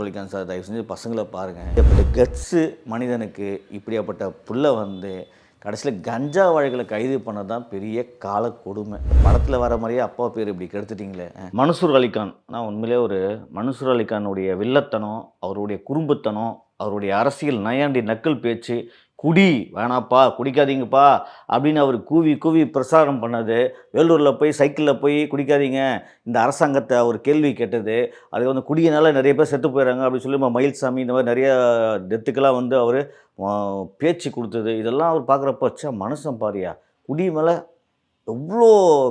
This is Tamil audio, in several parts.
சொல்லிக்கான் சார். தயவு செஞ்சு பசங்களை பாருங்கள் இப்படி கட்ஸு மனிதனுக்கு இப்படியாப்பட்ட புள்ள வந்து கடைசியில் கஞ்சா வழக்கில் கைது பண்ண தான் பெரிய கால கொடுமை. படத்தில் வர மாதிரியே அப்பா பேர் இப்படி கெடுத்துட்டிங்களே. மன்சூர் அலிகான். நான் உண்மையிலே ஒரு மன்சூர் அலிகானுடைய வில்லத்தனம் அவருடைய குறும்புத்தனம் அவருடைய அரசியல் நயாண்டி நக்கல் பேச்சு குடி வேணாப்பா குடிக்காதீங்கப்பா அப்படின்னு அவர் கூவி கூவி பிரசாரம் பண்ணது. வேலூரில் போய் சைக்கிளில் போய் குடிக்காதீங்க. இந்த அரசாங்கத்தை அவர் கேள்வி கேட்டது. அது வந்து குடியினால் நிறைய பேர் செத்து போயிடறாங்க அப்படின்னு சொல்லி நம்ம மயில்சாமி இந்த மாதிரி நிறைய டெத்துக்கெல்லாம் வந்து அவர் பேச்சு கொடுத்தது. இதெல்லாம் அவர் பார்க்குறப்ப வச்சா மனுஷன் பாரியா. குடி மேலே எவ்வளோ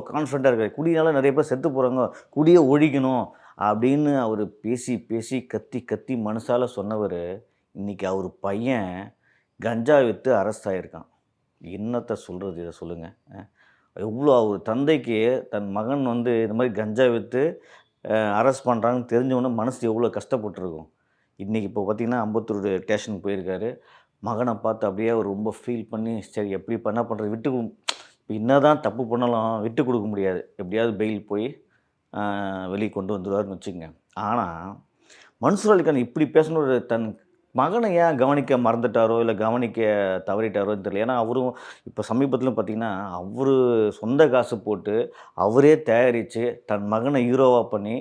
கான்ஃபிடண்ட்டாக இருக்கார். குடியினால் நிறைய பேர் செத்து போகிறாங்க குடியை ஒழிக்கணும் அப்படின்னு அவர் பேசி பேசி கத்தி கத்தி மனசால் சொன்னவர் இன்றைக்கி அவர் பையன் கஞ்சா விற்று அரெஸ்ட் ஆகியிருக்கான் என்னத்தை சொல்கிறது இதை சொல்லுங்கள் எவ்வளோ அவர் தந்தைக்கு தன் மகன் வந்து இந்த மாதிரி கஞ்சா விற்று அரெஸ்ட் பண்ணுறாங்கன்னு தெரிஞ்சவொன்னே மனசு எவ்வளோ கஷ்டப்பட்டுருக்கும். இன்றைக்கி இப்போ பார்த்திங்கன்னா அம்பத்தூர் ஸ்டேஷனுக்கு போயிருக்காரு. மகனை பார்த்து அப்படியே அவர் ரொம்ப ஃபீல் பண்ணி சரி எப்படி பண்ண பண்ணுறது விட்டு இப்போ என்ன தான் தப்பு பண்ணலாம் விட்டு கொடுக்க முடியாது. எப்படியாவது பெயில் போய் வெளியே கொண்டு வந்துடுவார்னு வச்சுக்கோங்க. ஆனால் மன்சூர் அலிகான் இப்படி பேசணும் தன் மகனை ஏன் கவனிக்க மறந்துட்டாரோ இல்லை கவனிக்க தவறிட்டாரோ தெரியல. ஏன்னா அவரும் இப்போ சமீபத்தில் பார்த்திங்கன்னா அவர் சொந்த காசு போட்டு அவரே தயாரித்து தன் மகனை ஹீரோவாக பண்ணி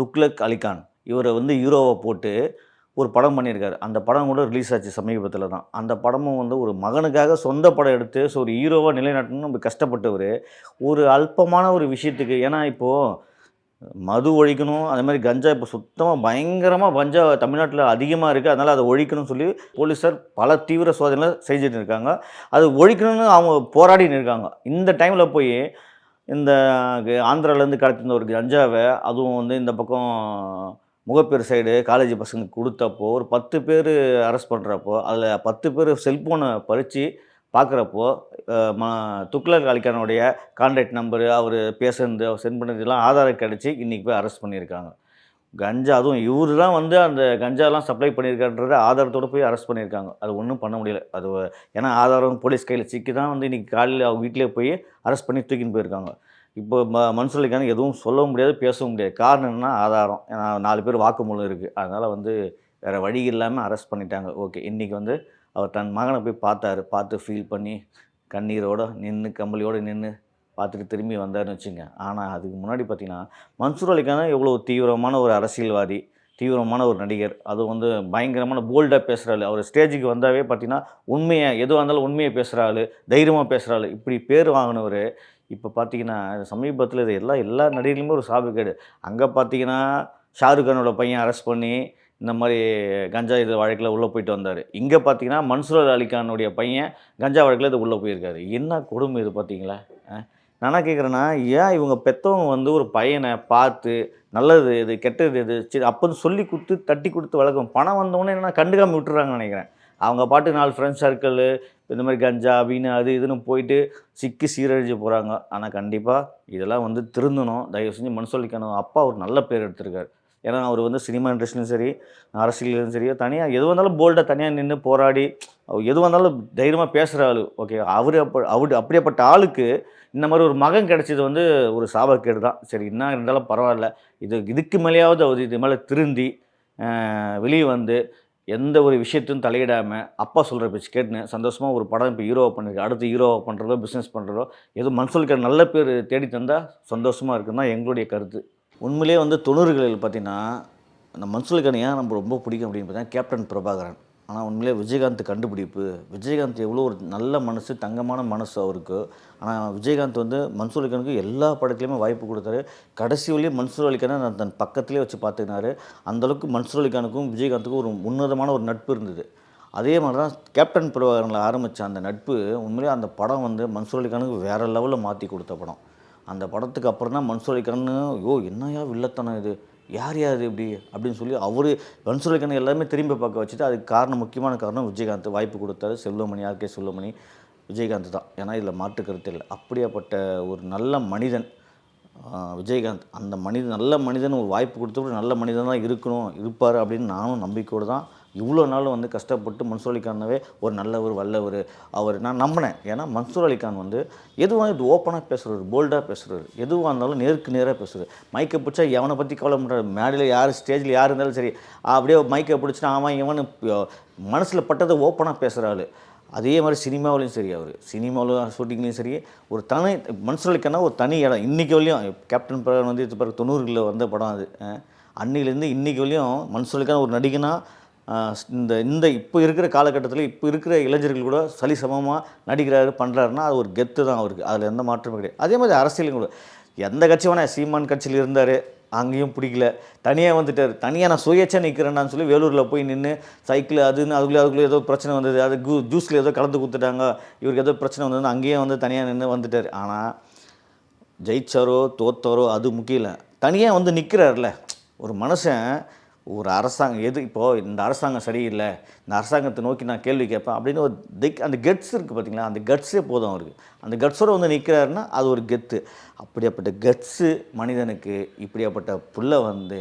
துக்லக் அலிகான் இவரை வந்து ஹீரோவாக போட்டு ஒரு படம் பண்ணியிருக்காரு. அந்த படம் கூட ரிலீஸ் ஆச்சு சமீபத்தில் தான். அந்த படமும் வந்து ஒரு மகனுக்காக சொந்த படம் எடுத்து ஸோ ஒரு ஹீரோவாக நிலைநாட்டணும்னு நம்ம கஷ்டப்பட்டவர். ஒரு அல்பமான ஒரு விஷயத்துக்கு ஏன்னா இப்போது மது ஒழிக்கணும் அதே மாதிரி கஞ்சா இப்போ சுத்தமாக பயங்கரமாக கஞ்சா தமிழ்நாட்டில் அதிகமாக இருக்குது அதனால் அதை ஒழிக்கணும்னு சொல்லி போலீஸார் பல தீவிர சோதனை செஞ்சுட்டு இருக்காங்க. அது ஒழிக்கணும்னு அவங்க போராடின்னு இருக்காங்க. இந்த டைமில் போய் இந்த ஆந்திராலேருந்து கிடச்சிருந்த ஒரு கஞ்சாவை அதுவும் வந்து இந்த பக்கம் முகப்பேர் சைடு காலேஜ் பசங்களுக்கு கொடுத்தப்போ ஒரு பத்து பேர் அரெஸ்ட் பண்ணுறப்போ அதில் பத்து பேர் செல்ஃபோனை பறித்து பார்க்குறப்போ ம துக்ளர் அலிகானுடைய கான்டாக்ட் நம்பரு அவர் பேசுனது அவர் சென்ட் பண்ணதெல்லாம் ஆதாரம் கிடச்சி இன்றைக்கி போய் அரெஸ்ட் பண்ணியிருக்காங்க. கஞ்சா அதுவும் இவர் தான் வந்து அந்த கஞ்சாலாம் சப்ளை பண்ணியிருக்கான்றத ஆதாரத்தோடு போய் அரெஸ்ட் பண்ணியிருக்காங்க. அது ஒன்றும் பண்ண முடியல. அது ஏன்னா ஆதாரம் போலீஸ் கையில் சிக்கி தான் வந்து இன்றைக்கி காலையில் அவங்க வீட்டிலே போய் அரெஸ்ட் பண்ணி தூக்கின்னு போயிருக்காங்க. இப்போ ம மன்சூர் எதுவும் சொல்லவும் முடியாது பேசவும் முடியாது. காரணம் என்னன்னா ஆதாரம். ஏன்னா நாலு பேர் வாக்குமூலம் இருக்குது அதனால் வந்து வேறு வழி இல்லாமல் அரெஸ்ட் பண்ணிட்டாங்க. ஓகே இன்றைக்கி வந்து அவர் தன் மகனை போய் பார்த்தாரு. பார்த்து ஃபீல் பண்ணி கண்ணீரோடு நின்று கம்பளியோடு நின்று பார்த்துட்டு திரும்பி வந்தாருன்னு வச்சுங்க. ஆனால் அதுக்கு முன்னாடி பார்த்தீங்கன்னா மன்சூர் அலிகான எவ்வளோ தீவிரமான ஒரு அரசியல்வாதி தீவிரமான ஒரு நடிகர். அது வந்து பயங்கரமான போல்டாக பேசுகிறாள் அவர் ஸ்டேஜுக்கு வந்தாவே பார்த்தீங்கன்னா உண்மையை எதுவாக இருந்தாலும் உண்மையை பேசுகிறாள் தைரியமாக பேசுகிறாள் இப்படி பேர் வாங்கினவர் இப்போ பார்த்தீங்கன்னா சமீபத்தில் இது எல்லா எல்லா நடிகர்களுமே ஒரு சாபக்கேடு. அங்கே பார்த்தீங்கன்னா ஷாருக்கானோட பையன் அரெஸ்ட் பண்ணி இந்த மாதிரி கஞ்சா இது வழக்கில் உள்ளே போயிட்டு வந்தார். இங்கே பார்த்தீங்கன்னா மன்சூர் அலிகானுடைய பையன் கஞ்சா வழக்கில் இது உள்ளே போயிருக்காரு. என்ன கொடுமை இது பார்த்தீங்களா? அஹ்? நான் கேட்குறேன்னா ஏன் இவங்க பெற்றவங்க வந்து ஒரு பையனை பார்த்து நல்லது இது கெட்டது இது சரி அப்போது சொல்லி கொடுத்து தட்டி கொடுத்து வளர்க்கும். பணம் வந்தவொடனே என்ன கண்டுக்காமல் விட்டுறாங்கன்னு நினைக்கிறேன். அவங்க பாட்டு நாலு ஃப்ரெண்ட்ஸ் சர்க்கிள் இந்த மாதிரி கஞ்சா அப்படின்னு அது இதுன்னு போயிட்டு சிக்கி சீரழிஞ்சு போகிறாங்க ஆனால் கண்டிப்பாக இதெல்லாம் வந்து திருந்தணும். தயவு செஞ்சு மனசொல்லிக்கணும் அப்பா ஒரு நல்ல பேர் எடுத்திருக்காரு. ஏன்னா அவர் வந்து சினிமா இண்டஸ்ட்ரியும் சரி அரசியலும் சரி தனியாக எது வந்தாலும் போல்டாக தனியாக நின்று போராடி அவர் எது வந்தாலும் தைரியமாக பேசுகிற ஆள். ஓகே அவர் அப்போ அவர் அப்படியேப்பட்ட ஆளுக்கு இந்த மாதிரி ஒரு மகன் கிடைச்சது வந்து ஒரு சாபக்கேடு தான். சரி என்ன இருந்தாலும் பரவாயில்ல. இது இதுக்கு மேலேயாவது அவர் இது மேலே திருந்தி வெளியே வந்து எந்த ஒரு விஷயத்தையும் தலையிடாமல் அப்பா சொல்கிற பேச்சு கேட்டுன்னு சந்தோஷமாக ஒரு படம் இப்போ ஹீரோவை பண்ணிருக்கு அடுத்து ஹீரோவை பண்ணுறதோ பிஸ்னஸ் பண்ணுறதோ எதுவும் மனசுக்கு நல்ல பேர் தேடி தந்தால் சந்தோஷமாக இருக்குன்னு தான் எங்களுடைய கருத்து. உண்மையிலே வந்து தொண்ணூறுகளில் பார்த்தீங்கன்னா அந்த மன்சூலிகன் நம்ம ரொம்ப பிடிக்கும் அப்படின்னு பார்த்தீங்கன்னா கேப்டன் பிரபாகரன். ஆனால் உண்மையிலே விஜயகாந்த் கண்டுபிடிப்பு. விஜயகாந்த் எவ்வளோ ஒரு நல்ல மனசு தங்கமான மனசு அவருக்கு. ஆனால் விஜயகாந்த் வந்து மன்சூர் அலிகானுக்கு எல்லா படத்துலையுமே வாய்ப்பு கொடுத்தாரு. கடைசி வழியும் மன்சூர் அலிகானை நான் தன் பக்கத்துலேயே வச்சு பார்த்துக்கினாரு. அந்தளவுக்கு மன்சூர் அலிகானுக்கும் விஜயகாந்துக்கும் ஒரு உன்னதமான ஒரு நட்பு இருந்தது. அதே மாதிரி தான் கேப்டன் பிரபாகரனில் ஆரம்பித்த அந்த நட்பு உண்மையிலே அந்த படம் வந்து மன்சூர் அலிகானுக்கு வேறு லெவலில் மாற்றி கொடுத்த படம். அந்த படத்துக்கு அப்புறம் தான் மன்சூர் ஐயோ என்னையா வில்லத்தனம் இது? யார் யார் இப்படி? அப்படின்னு சொல்லி அவர் மன்சூர் எல்லாமே திரும்பி பார்க்க வச்சுட்டு அதுக்கு காரணம் முக்கியமான காரணம் விஜயகாந்த். வாய்ப்பு கொடுத்தாரு செல்வமணி ஆர்கே செல்வமணி. விஜயகாந்த் தான். ஏன்னா இதில் மாற்று கருத்து இல்லை. அப்படியாப்பட்ட ஒரு நல்ல மனிதன் விஜயகாந்த். அந்த மனிதன் நல்ல மனிதன் ஒரு வாய்ப்பு கொடுத்து நல்ல மனிதன் தான் இருக்கணும் இருப்பார் அப்படின்னு நானும் நம்பிக்கையோடு தான் இவ்வளோ நாள் வந்து கஷ்டப்பட்டு மன்சூர் அலிகானவே ஒரு நல்லவர் வல்லவர் அவர். நான் நம்பினேன். ஏன்னா மன்சூர் அலிகான் வந்து எதுவாக இது ஓப்பனாக பேசுகிறவர் போல்டாக பேசுகிறவர் எதுவாக இருந்தாலும் நேருக்கு நேராக பேசுகிறார் மைக்கை பிடிச்சா எவனை பற்றி கவலை பண்ணுறாரு மேடையில் யார் ஸ்டேஜில் யார் இருந்தாலும் சரி அப்படியே மைக்கை பிடிச்சினா அவன் இவனு மனசில் பட்டதை ஓப்பனாக பேசுகிறாள் அதே மாதிரி சினிமாவிலையும் சரி அவர். சினிமாவிலும் ஷூட்டிங்லேயும் சரி ஒரு தனி மனுஷர்களுக்குன்னா ஒரு தனி இடம். இன்றைக்கி வரையும் கேப்டன் பிரகான் வந்து இது பிறகு தொண்ணூறுகளில் வந்த படம் அது. அன்னையிலேருந்து இன்றைக்கி வரையும் மனுஷர்களுக்கான ஒரு நடிகனா இந்த இந்த இப்போ இருக்கிற காலகட்டத்தில் இப்போ இருக்கிற இளைஞர்கள் கூட சளி சமமாக நடிக்கிறாரு பண்ணுறாருன்னா அது ஒரு கெத்து தான் அவருக்கு. அதில் எந்த மாற்றமும் கிடையாது. அதே மாதிரி அரசியலும் கூட. எந்த கட்சி வேணா சீமான் கட்சியில் இருந்தார் அங்கேயும் பிடிக்கல. தனியாக வந்துட்டார். தனியாக நான் சுயேட்சா நிற்கிறேன்னு சொல்லி வேலூரில் போய் நின்று சைக்கிள் அதுன்னு அதுக்குள்ளே அதுக்குள்ளே ஏதோ பிரச்சனை வந்தது. அது கு ஜூஸில் ஏதோ கலந்து கொடுத்துட்டாங்க. இவருக்கு ஏதோ பிரச்சனை வந்தது அங்கேயே வந்து தனியாக நின்று வந்துட்டார். ஆனால் ஜெயிச்சாரோ தோத்தாரோ அது முக்கியம் இல்லை. தனியாக வந்து நிற்கிறார்ல ஒரு மனுஷன் ஒரு அரசாங்கம் எது இப்போது இந்த அரசாங்கம் சரியில்லை இந்த அரசாங்கத்தை நோக்கி நான் கேள்வி கேட்பேன் அப்படின்னு ஒரு திக் அந்த கெட்ஸ் இருக்குது பார்த்தீங்களா? அந்த கட்ஸே போதும் அவருக்கு. அந்த கட்ஸோடு வந்து நிற்கிறாருன்னா அது ஒரு கெத்து. அப்படியாப்பட்ட கட்ஸு மனிதனுக்கு இப்படியாப்பட்ட புள்ளை வந்து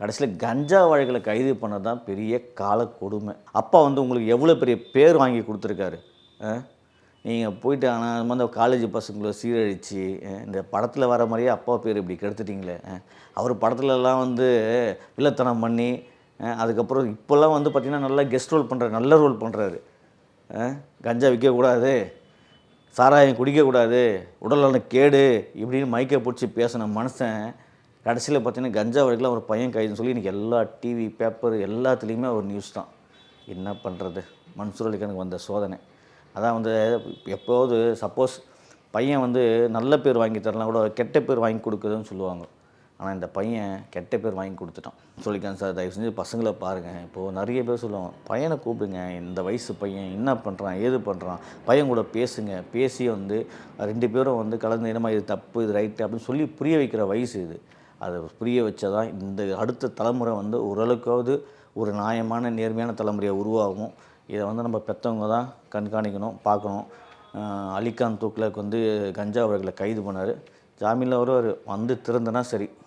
கடைசியில் கஞ்சா வழக்கில் கைது பண்ணது தான் பெரிய கால கொடுமை. அப்பா வந்து உங்களுக்கு எவ்வளோ பெரிய பேர் வாங்கி கொடுத்துருக்காரு நீங்கள் போயிட்டு ஆனால் அந்த காலேஜ் பசங்களை சீரழித்து இந்த படத்தில் வர மாதிரியே அப்பா பேர் இப்படி கெடுத்துட்டீங்களே அவர் படத்துலலாம் வந்து வில்லத்தனம் பண்ணி அதுக்கப்புறம் இப்போல்லாம் வந்து பார்த்திங்கன்னா நல்லா கெஸ்ட் ரோல் பண்ணுறாரு நல்ல ரோல் பண்ணுறாரு கஞ்சா விற்கக்கூடாது சாராயம் குடிக்கக்கூடாது உடல்நல கேடு இப்படின்னு மைக்கை பிடிச்சி பேசின மனுஷன் கடைசியில் பார்த்தீங்கன்னா கஞ்சா வழக்கில் ஒரு பையன் கைதுன்னு சொல்லி இன்றைக்கி எல்லா டிவி பேப்பர் எல்லாத்துலேயுமே ஒரு நியூஸ் தான். என்ன பண்ணுறது மன்சூர் அலிகானுக்கு வந்த சோதனை. அதான் வந்து எப்போது சப்போஸ் பையன் வந்து நல்ல பேர் வாங்கி தரலாம் கூட கெட்ட பேர் வாங்கி கொடுக்குதுன்னு சொல்லுவாங்க. ஆனால் இந்த பையன் கெட்ட பேர் வாங்கி கொடுத்துட்டான். சொல்லிக்கான் சார் தயவு செஞ்சு பசங்களை பாருங்கள் இப்போது நிறைய பேர் சொல்லுவாங்க பையனை கூப்பிடுங்க. இந்த வயசு பையன் என்ன பண்ணுறான் ஏது பண்ணுறான் பையன் கூட பேசுங்க. பேசி வந்து ரெண்டு பேரும் வந்து கலந்து என்னமா இது தப்பு இது ரைட்டு அப்படின்னு சொல்லி புரிய வைக்கிற வயசு இது. அதை புரிய வச்சாதான் இந்த அடுத்த தலைமுறை வந்து ஓரளவுக்காவது ஒரு நியாயமான நேர்மையான தலைமுறையை உருவாகும். இதை வந்து நம்ம பெற்றவங்க தான் கண்காணிக்கணும் பார்க்கணும். அலிகான் தூக்கில் வந்து கஞ்சா அவர்களை கைது பண்ணார். ஜாமீனில் வருவார் வந்து திறந்தனா சரி.